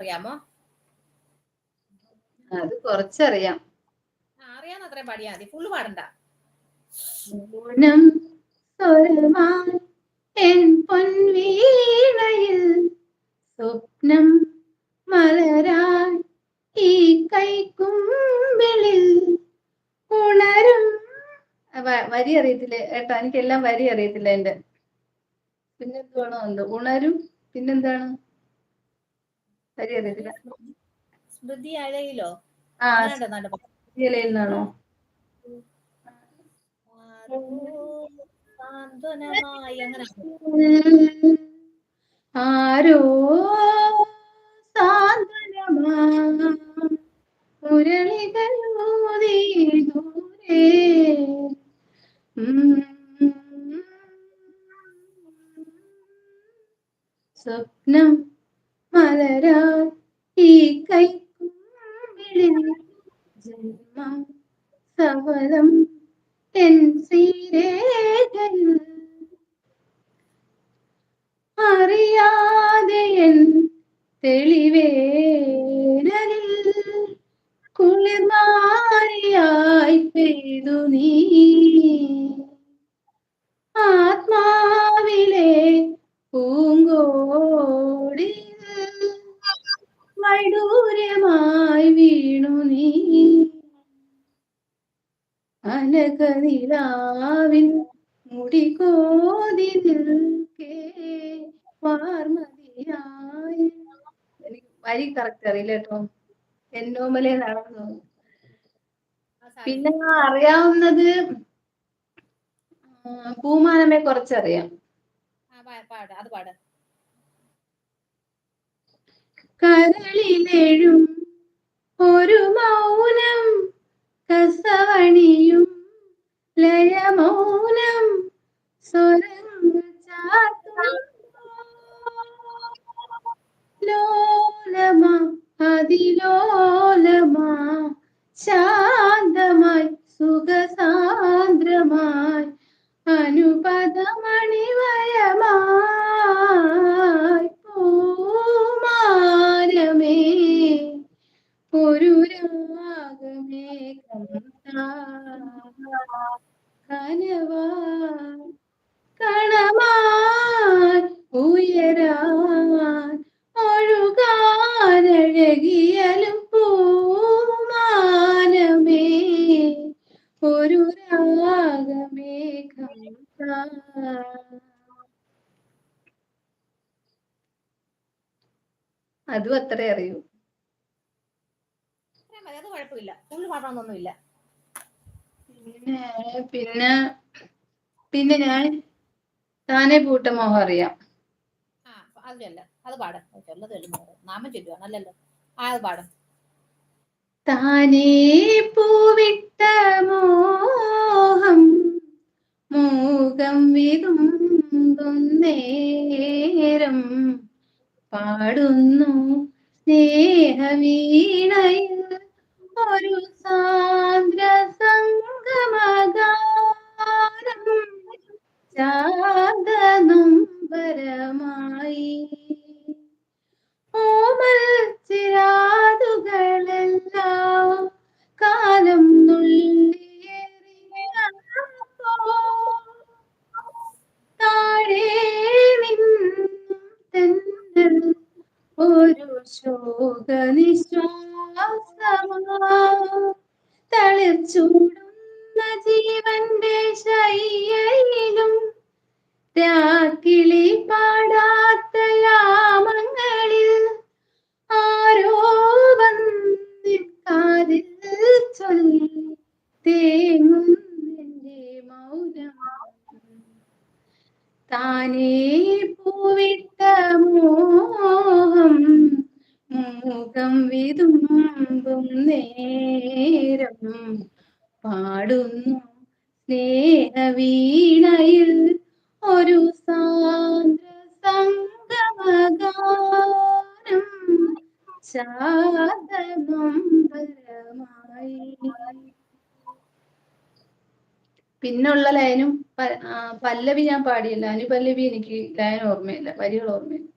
അറിയാമോ? അത് കുറച്ചറിയാം. ആ, അറിയാവുന്ന അത്രയും പാടിയാ മതി. ഫുള്ള് പാടണ്ട. പൊൻവീണയിൽ സ്വപ്നം മലരാൻ ഈ കൈക്കുമ്പിളിൽ ഉണരും. വരി അറിയത്തില്ല? ഏട്ടാ എനിക്കെല്ലാം വരി അറിയത്തില്ല എന്റെ പിന്നെന്താണോ എന്തോ? ഉണരും. പിന്നെന്താണ്? വരി സ്മൃതി അഴയിലോ? നിന്നാണോ? ആരോ സാന്ത്വനമാ മുരളികളൂതി ദൂരെ. സ്വപ്നം മലരാ ഈ കൈക്കുമ്പിളിൽ ജന്മം. സഫലം എൻ ശ്രീരേഖയിൽ അറിയാതെ എൻ തെളിവേനലിൽ കുളിർമാരിയായി പെയ്തു നീ. ആത്മാവിലെ അനകനിലാവിൻ മുടികോതി നിൽക്കേ വാർമതിയായി. എനിക്ക് വരി കറക്റ്റ് അറിയില്ല കേട്ടോ. എന്നോമലേ നടന്നു. പിന്നെ അറിയാവുന്നത് പൂമാനമ്മ പൂമാനമെ കുറച്ചറിയാം കരളിലെഴും ഒരു മൗനം കസവണിയും ലയമൗനം ലോലമാ ശാന്തമായി സുഖസാന്ദ്രമായി ഉയരാൻ പൂമാനമേ ഒരു. അതും അത്രേ അറിയൂ. അത് കുഴപ്പമില്ല. ഒന്നും പാടണമെന്നൊന്നുമില്ല പിന്നെ പിന്നെ പിന്നെ ഞാൻ താനെ പൂട്ട മോഹം അറിയാം. ആ അത് ചൊല്ല അത് പാട് ചൊല്ലത് ചൊല്ലുന്നത് നാമം ചൊല്ലുവാണ് അല്ലല്ലോ ആ അത് പാടും. താനേ പൂവിട്ട മോഹം മൂകം വിതുമ്പും നേരം പാടുന്നു സ്നേഹവീണയിൽ ഒരു സാന്ദ്ര സംഗമഗാനം ശോകനിശ്വാസമാ തളിർച്ചൂടുന്ന ജീവന്റെ ശയ്യയിലും രാക്കിളി പാടാത്ത യാമങ്ങളിൽ ആരോ വന്നിക്കാതിൽ ചൊല്ലി തേങ്ങും എന്റെ മൗനം. താനേ പൂവിട്ട മോഹം മൂകം വിതുമ്പും നേരം പാടുന്നു. സ്നേഹവീണയിൽ ഒരു സാന്ദ്ര സംഗമഗാനം പിന്നുള്ള ലൈനും പല്ലവി ഞാൻ പാടിയില്ല. അനുപല്ലവി എനിക്ക് ലൈൻ ഓർമ്മയില്ല. വരികൾ ഓർമ്മയില്ല.